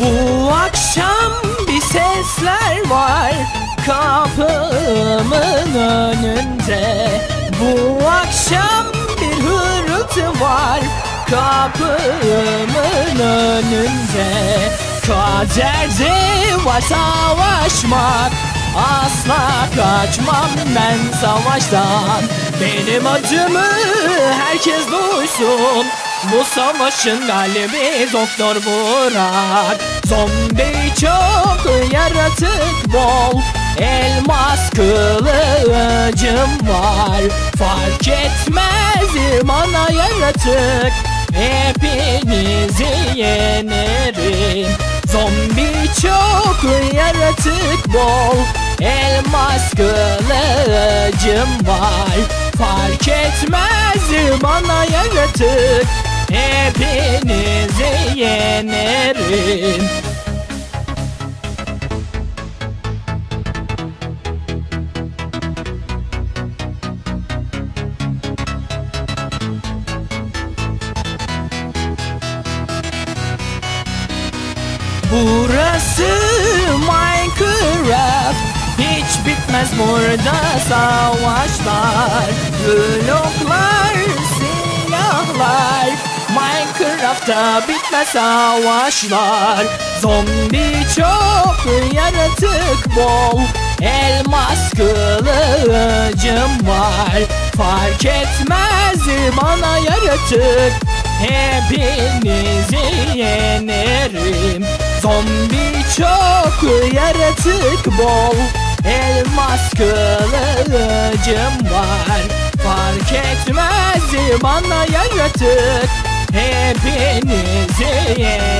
Bu akşam bir sesler var kapımın önünde. Bu akşam bir hırıltı var kapımın önünde. Kaderde var savaşmak Asla kaçmam ben savaştan. Benim acımı herkes duysun. Bu savaşın galibi Doktor Burak. Zombi çok yaratık bol Elmas kılıcım var. Fark etmez bana yaratık Hepinizi yenerim. Zombi çok yaratık bol Elmas kılıcım var. Fark etmez bana yaratık Hepinizi yenerim. Burası Minecraft. Hiç bitmez burada savaşlar. Bloklar, Minecraft'ta bitmez savaşlar. Zombi çok, yaratık bol Elmas kılıcım var. Fark etmez bana yaratık Hepinizi yenerim. Zombi çok yaratık bol Elmas kılıcım var. Fark etmez bana yaratık Hepinizi yenerim